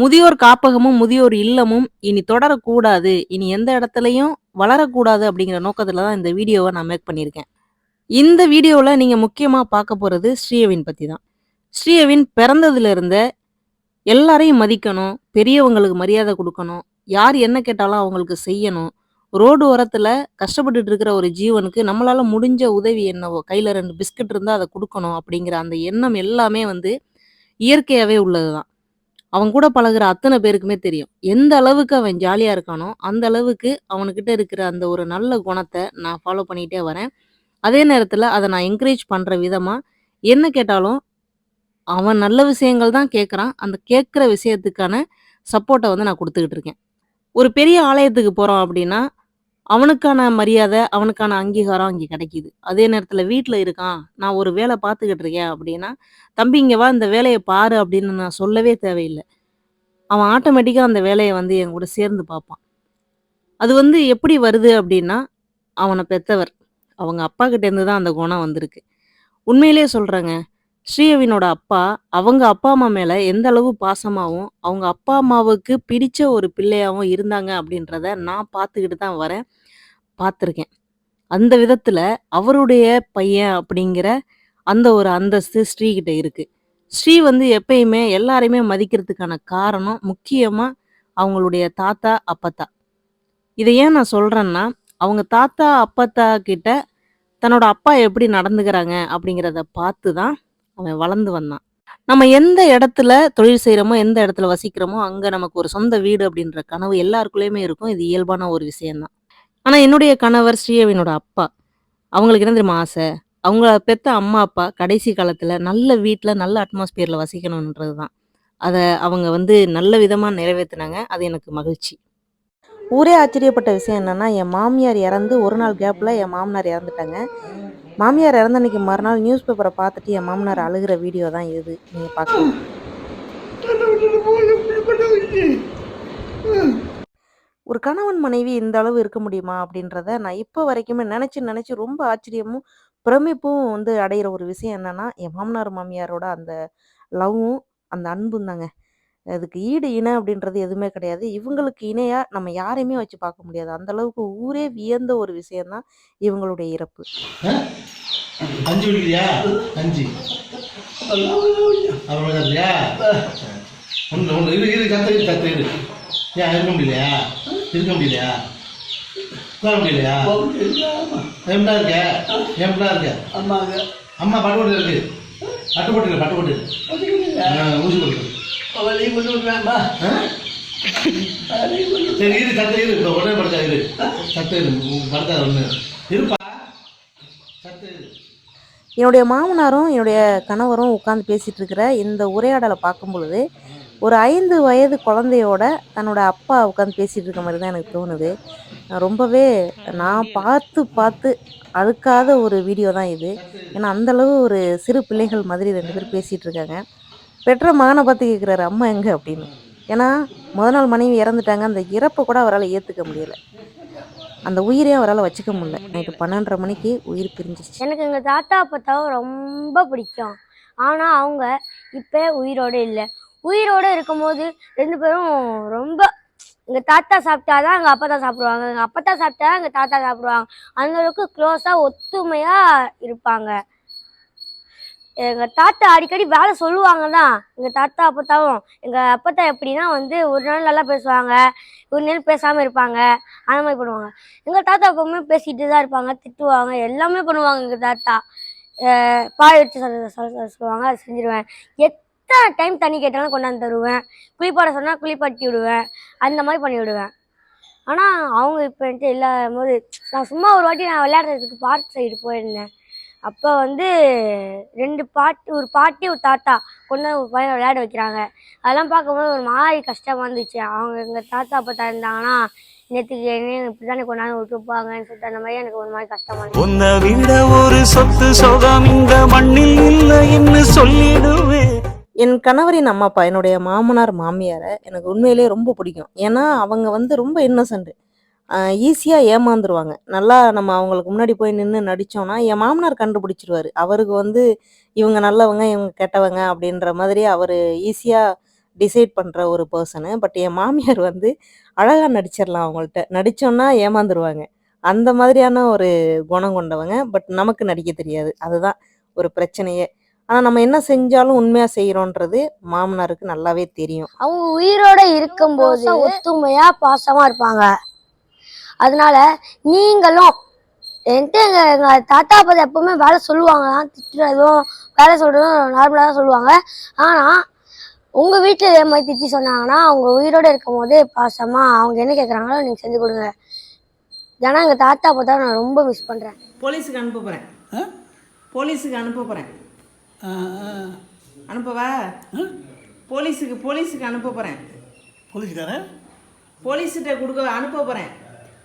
முதியோர் காப்பகமும் முதியோர் இல்லமும் இனி தொடரக்கூடாது. இனி எந்த இடத்துலையும் வளரக்கூடாது அப்படிங்கிற நோக்கத்துல தான் இந்த வீடியோவை நான் மேக் பண்ணியிருக்கேன். இந்த வீடியோவில் நீங்கள் முக்கியமாக பார்க்க போகிறது ஸ்ரீயவின் பற்றி தான். ஸ்ரீயவின் பிறந்ததுலேருந்த எல்லாரையும் மதிக்கணும் பெரியவங்களுக்கு மரியாதை கொடுக்கணும் யார் என்ன கேட்டாலும் அவங்களுக்கு செய்யணும். ரோடு ஓரத்தில் கஷ்டப்பட்டுட்டு இருக்கிற ஒரு ஜீவனுக்கு நம்மளால் முடிஞ்ச உதவி என்னவோ கையில் ரெண்டு பிஸ்கட் இருந்தால் அதை கொடுக்கணும் அப்படிங்கிற அந்த எண்ணம் எல்லாமே வந்து இயற்கையாகவே உள்ளது தான் அவன் கூட பழகுற அத்தனை பேருக்குமே தெரியும். எந்த அளவுக்கு அவன் ஜாலியாக இருக்கானோ அந்த அளவுக்கு அவனுக்கிட்ட இருக்கிற அந்த ஒரு நல்ல குணத்தை நான் ஃபாலோ பண்ணிகிட்டே வரேன். அதே நேரத்தில் அதை நான் என்கரேஜ் பண்ணுற விதமாக என்ன கேட்டாலும் அவன் நல்ல விஷயங்கள் தான் கேட்குறான் அந்த கேட்குற விஷயத்துக்கான சப்போர்ட்டை வந்து நான் கொடுத்துக்கிட்டு இருக்கேன். ஒரு பெரிய ஆலயத்துக்கு போகிறோம் அப்படின்னா அவனுக்கான மரியாதை அவனுக்கான அங்கீகாரம் அங்கே கிடைக்கிது. அதே நேரத்தில் வீட்டில் இருக்கான் நான் ஒரு வேலை பார்த்துக்கிட்டு இருக்கேன் அப்படின்னா தம்பி இங்கே வா இந்த வேலையை பாரு அப்படின்னு நான் சொல்லவே தேவையில்லை. அவன் ஆட்டோமேட்டிக்காக அந்த வேலையை வந்து என் கூட சேர்ந்து பார்ப்பான். அது வந்து எப்படி வருது அப்படின்னா அவனை பெத்தவர். அவங்க அப்பா கிட்டேருந்து தான் அந்த குணம் வந்திருக்கு. உண்மையிலே சொல்கிறேங்க ஸ்ரீயவினோட அப்பா அவங்க அப்பா அம்மா மேலே எந்த அளவு பாசமாகவும் அவங்க அப்பா அம்மாவுக்கு பிடிச்ச ஒரு பிள்ளையாகவும் இருந்தாங்க அப்படின்றத நான் பார்த்துக்கிட்டு தான் வரேன் பார்த்துருக்கேன். அந்த விதத்தில் அவருடைய பையன் அப்படிங்கிற அந்த ஒரு அந்தஸ்து ஸ்ரீ கிட்ட இருக்கு. ஸ்ரீ வந்து எப்பயுமே எல்லாரையுமே மதிக்கிறதுக்கான காரணம் முக்கியமாக அவங்களுடைய தாத்தா அப்பத்தா. இதை ஏன் நான் சொல்கிறேன்னா அவங்க தாத்தா அப்பத்தா கிட்ட தன்னோட அப்பா எப்படி நடந்துக்கிறாங்க அப்படிங்கிறத பார்த்து தான் அவன் வளர்ந்து வந்தான். நம்ம எந்த இடத்துல தொழில் செய்கிறோமோ எந்த இடத்துல வசிக்கிறோமோ அங்கே நமக்கு ஒரு சொந்த வீடு அப்படின்ற கனவு எல்லாருக்குள்ளேயுமே இருக்கும். இது இயல்பான ஒரு விஷயம்தான். ஆனால் என்னுடைய கணவர் ஸ்ரீயவினோட அப்பா அவங்களுக்கு என்ன தெரியுமா ஆசை? அவங்க பெத்த அம்மா அப்பா கடைசி காலத்தில் நல்ல வீட்டில் நல்ல அட்மாஸ்பியரில் வசிக்கணுன்றது தான் அதை அவங்க வந்து நல்ல விதமாக நிறைவேற்றினாங்க அது எனக்கு மகிழ்ச்சி. ஊரே ஆச்சரியப்பட்ட விஷயம் என்னென்னா என் மாமியார் இறந்து ஒரு நாள் கேப்பில் என் மாமனார் இறந்துட்டாங்க. மாமியார் இறந்த அன்றைக்கி மறுநாள் நியூஸ் பேப்பரை பார்த்துட்டு என் மாமனார் அழுகிற வீடியோ தான் இது. நீங்கள் பார்க்கலாம். ஒரு கணவன் மனைவி இந்த அளவு இருக்க முடியுமா அப்படின்றத நான் இப்போ வரைக்குமே நினச்சி நினச்சி ரொம்ப ஆச்சரியமும் பிரமிப்பும் வந்து அடையிற ஒரு விஷயம் என்னென்னா என் மாமனார் மாமியாரோட அந்த லவ்வும் அந்த அன்பும் தாங்க. அதுக்கு ஈடு இணை அப்படின்றது எதுவுமே கிடையாது. இவங்களுக்கு இணையா நம்ம யாரையுமே வச்சு பார்க்க முடியாது. அந்த அளவுக்கு ஊரே வியந்த ஒரு விஷயம்தான் இவங்களுடைய இறப்பு. இருக்க முடியலையா? இருக்க முடியலையா? உட்கார முடியலையா? எப்படா இருக்க? எப்படா இருக்க? அம்மாங்க அம்மா பட்டுப்பட்டு இருக்கு பட்டுப்பட்டு ஊசி போட்டு கொண்டு விடுறாமா சரி இரு கத்த இரு. இப்போ உடனே படுத்தா இரு. கத்த இரு. படுத்தாது ஒன்று இருப்பா. கத்த இரு. என்னுடைய மாமனாரும் என்னுடைய கணவரும் உட்காந்து பேசிட்டு இருக்கிற இந்த உரையாடலை பார்க்கும் பொழுது ஒரு ஐந்து வயது குழந்தையோட தன்னோட அப்பா உட்காந்து பேசிட்டு இருக்க மாதிரி தான் எனக்கு தோணுது. ரொம்பவே நான் பார்த்து பார்த்து அழுக்காத ஒரு வீடியோ தான் இது. ஏன்னா அந்த அளவு ஒரு சிறு பிள்ளைகள் மாதிரி ரெண்டு பேரும் பேசிட்டு இருக்காங்க. பெற்ற மகனை பார்த்து கேட்குறாரு அம்மா எங்கே? அப்படின்னு. ஏன்னா முத நாள் மனைவி இறந்துட்டாங்க அந்த இறப்பை கூட அவரால் ஏற்றுக்க முடியல. அந்த உயிரே அவரால் வச்சுக்க முடியல. நைட்டு பன்னெண்டரை மணிக்கு உயிர் பிரிஞ்சிச்சு எனக்கு எங்கள் தாத்தா அப்பாத்தாவை ரொம்ப பிடிக்கும். ஆனால் அவங்க இப்போ உயிரோடு இல்லை. உயிரோடு இருக்கும்போது ரெண்டு பேரும் ரொம்ப எங்கள் தாத்தா சாப்பிட்டாதான் எங்கள் அப்பா தான் சாப்பிடுவாங்க. எங்கள் அப்பா தான் சாப்பிட்டா எங்கள் தாத்தா சாப்பிடுவாங்க. அந்த அளவுக்கு க்ளோஸாக ஒத்துமையாக இருப்பாங்க. எங்கள் தாத்தா அடிக்கடி வேலை சொல்லுவாங்க தான் எங்கள் தாத்தா அப்பத்தாவும் எங்கள் அப்பத்தா எப்படின்னா வந்து ஒரு நாள் நல்லா பேசுவாங்க ஒரு நாள் பேசாமல் இருப்பாங்க அந்த மாதிரி பண்ணுவாங்க. எங்கள் தாத்தா எப்பவுமே பேசிகிட்டு தான் இருப்பாங்க திட்டுவாங்க எல்லாமே பண்ணுவாங்க எங்கள் தாத்தா. அஹ் பால் எடுத்து சொல்ல சொல்ல சொல்லுவாங்க அதை செஞ்சிருவேன். எத்தனை டைம் தண்ணி கேட்டாலும் கொண்டாந்து தருவேன். குளிப்பாட சொன்னால் குளிப்பாட்டி விடுவேன். அந்த மாதிரி பண்ணி விடுவேன். ஆனால் அவங்க இப்போ என்கிட்ட இல்லாத போது நான் சும்மா ஒரு வாட்டி நான் விளையாடுறதுக்கு பார்க் சைடு போயிருந்தேன். அப்போ வந்து ரெண்டு பாட்டி ஒரு பாட்டி ஒரு தாத்தா கொண்டு ஒரு பையனை விளையாட வைக்கிறாங்க. அதெல்லாம் பார்க்கும்போது ஒரு மாதிரி கஷ்டமாக இருந்துச்சு. அவங்க எங்கள் தாத்தா அப்பா இருந்தாங்கன்னா நேற்றுக்கு என்ன இப்படி தானே கொண்டாந்து விட்டுருப்பாங்கன்னு சொல்லிட்டு அந்த மாதிரி எனக்கு ஒரு மாதிரி கஷ்டமா இருந்துச்சு. உன்னை விட ஒரு சொத்து சுகம் இந்த மண்ணில் இல்லைன்னு சொல்லிடுவேன் என் கணவரின் அம்மா அப்பா என்னுடைய மாமனார் மாமியாரை எனக்கு உண்மையிலேயே ரொம்ப பிடிக்கும். ஏன்னா அவங்க வந்து ரொம்ப இன்னசென்ட் ஈஸியாக ஏமாந்துருவாங்க. நல்லா நம்ம அவங்களுக்கு முன்னாடி போய் நின்று நடித்தோன்னா என் மாமனார் கண்டுபிடிச்சிருவாரு. அவருக்கு வந்து இவங்க நல்லவங்க இவங்க கெட்டவங்க அப்படின்ற மாதிரி அவர் ஈஸியாக டிசைட் பண்ணுற ஒரு பர்சனு பட் என் மாமியார் வந்து அழகாக நடிச்சிடலாம் அவங்கள்ட்ட. நடித்தோன்னா ஏமாந்துருவாங்க. அந்த மாதிரியான ஒரு குணம் கொண்டவங்க. பட் நமக்கு நடிக்க தெரியாது. அதுதான் ஒரு பிரச்சனையே. ஆனால் நம்ம என்ன செஞ்சாலும் உண்மையாக செய்கிறோன்றது மாமனாருக்கு நல்லாவே தெரியும். அவங்க உயிரோட இருக்கும்போது ஒத்துமையா பாசமா இருப்பாங்க. அதனால நீங்களும் என்கிட்ட எங்க எங்க தாத்தா பாத்தி எப்பவுமே வேலை சொல்லுவாங்க. திட்டுறதும் வேலை சொல்றதும் நார்மலா தான் சொல்லுவாங்க. ஆனா உங்க வீட்டுல இதே மாதிரி திட்டி சொன்னாங்கன்னா அவங்க உயிரோட இருக்கும் போது பாசமா அவங்க என்ன கேக்குறாங்களோ நீங்க செஞ்சு கொடுங்க. ஏன்னா எங்க தாத்தா பார்த்தா நான் ரொம்ப மிஸ் பண்றேன். போலீஸுக்கு அனுப்ப போகிறேன் போலீஸுக்கு அனுப்ப போகிறேன் அனுப்பவா? போலீஸுக்கு போலீஸுக்கு அனுப்ப போகிறேன் போலீஸ்காரன்? போலீஸ்கிட்ட கொடுக்க அனுப்ப போகிறேன்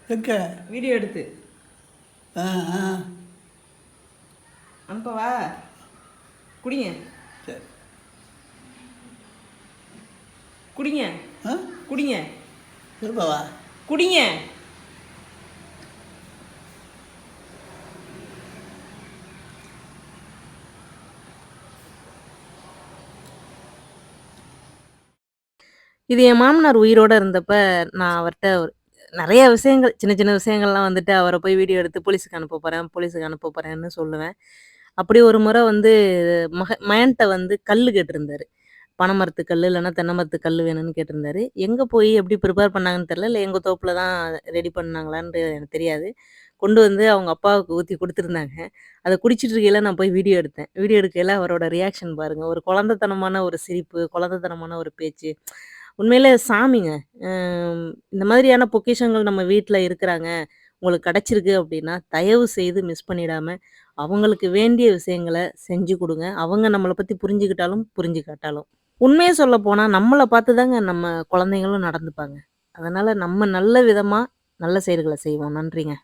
எங்க? வீடியோ எடுத்து. ஆ ஆ. அனுப்பவா குடிங்க. சரி. குடிங்க. ஆ? குடிங்க. திரும்பவா குடிங்க. இது என் மாமனார் உயிரோட இருந்தப்ப நான் அவர்ட்ட ஒரு நிறைய விஷயங்கள் சின்ன சின்ன விஷயங்கள்லாம் வந்துட்டு அவரை போய் வீடியோ எடுத்து போலீஸுக்கு அனுப்ப போகிறேன் போலீஸுக்கு அனுப்ப போகிறேன்னு சொல்லுவேன். அப்படி ஒரு முறை வந்து மக மயன்ட்ட வந்து கல் கேட்டிருந்தாரு. பனைமரத்து கல் இல்லைன்னா தென்னை மரத்து கல் வேணும்னு கேட்டிருந்தாரு. எங்கே போய் எப்படி ப்ரிப்பேர் பண்ணாங்கன்னு தெரில இல்லை எங்கள் தோப்பில் தான் ரெடி பண்ணாங்களான்னு எனக்கு தெரியாது. கொண்டு வந்து அவங்க அப்பாவுக்கு ஊற்றி கொடுத்துருந்தாங்க. அதை குடிச்சிட்டு இருக்கையில நான் போய் வீடியோ எடுத்தேன். வீடியோ எடுக்கையில அவரோட ரியாக்ஷன் பாருங்கள் ஒரு குழந்தைத்தனமான ஒரு சிரிப்பு குழந்தைத்தனமான ஒரு பேச்சு உண்மையில் சாமிங்க. இந்த மாதிரியான பொக்கிஷங்கள் நம்ம வீட்டில் இருக்கிறாங்க. உங்களுக்கு கிடச்சிருக்கு அப்படின்னா தயவு செய்து மிஸ் பண்ணிடாமல் அவங்களுக்கு வேண்டிய விஷயங்களை செஞ்சு கொடுங்க. அவங்க நம்மளை பற்றி புரிஞ்சுக்கிட்டாலும் புரிஞ்சுக்காட்டாலும் உண்மையை சொல்ல போனால் நம்மளை பார்த்து தாங்க நம்ம குழந்தைங்களும் நடந்துப்பாங்க. அதனால் நம்ம நல்ல விதமாக நல்ல செயல்களை செய்வோம். நன்றிங்க.